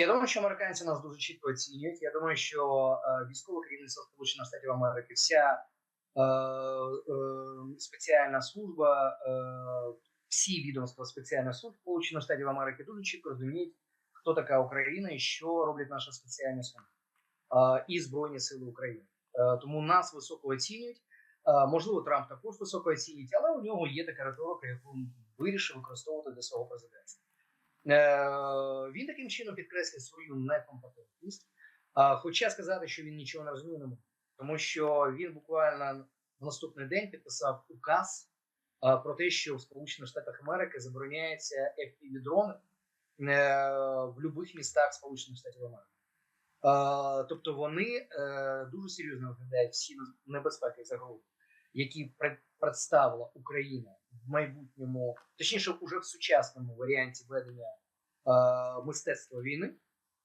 Я думаю, що американці нас дуже чітко оцінюють. Я думаю, що е, військове керівництво Сполучених Штатів Америки, вся е, е, спеціальна служба, е, всі відомства спеціальних служб Сполучених Штатів Америки дуже чітко розуміють, хто така Україна і що роблять наша спеціальна служба е, і Збройні Сили України. Е, тому нас високо оцінюють. Е, можливо, Трамп також високо оцінюють, але у нього є така риторика, яку вирішив використовувати для свого президентства. Е, він таким чином підкреслює свою некомпетентність. Хоча сказати, що він нічого не розуміє, не може. тому що він буквально в наступний день підписав указ про те, що в Сполучених Штатах Америки забороняється fpv дрони е, в будь-яких містах Сполучених Штатів Америки. Тобто вони е, дуже серйозно розглядають всі небезпеки загрози, які пред- представила Україна в майбутньому, точніше, уже в сучасному варіанті ведення е, мистецтва війни,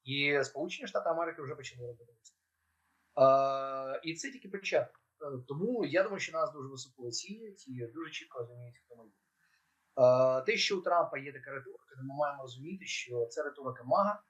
і Сполучені Штати Америки вже почали робити. Е, і це тільки початок. Е, Тому я думаю, що нас дуже високо оцінюють і дуже чітко розуміють, хто ми є. Е, Те, що у Трампа є така риторика, ми маємо розуміти, що це риторика мага.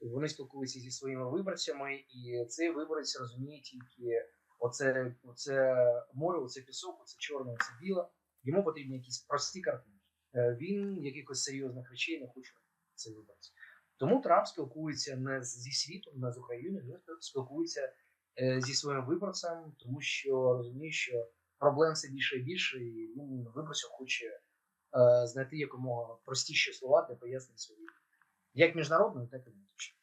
Вони спілкуються зі своїми виборцями, і цей виборець розуміє тільки оце, оце море, оце пісок, оце чорне, оце біле. Йому потрібні якісь прості картинки. Е, Він якихось серйозних речей не хоче цей виборець. Тому Трамп спілкується не зі світом, не з Україною, він спілкується е, зі своїм виборцем, тому що розуміє, що проблем все більше і більше, і він виборцю хоче е, знайти якомога простіші слова для пояснення своїх як міжнародної, так і внутрішньої.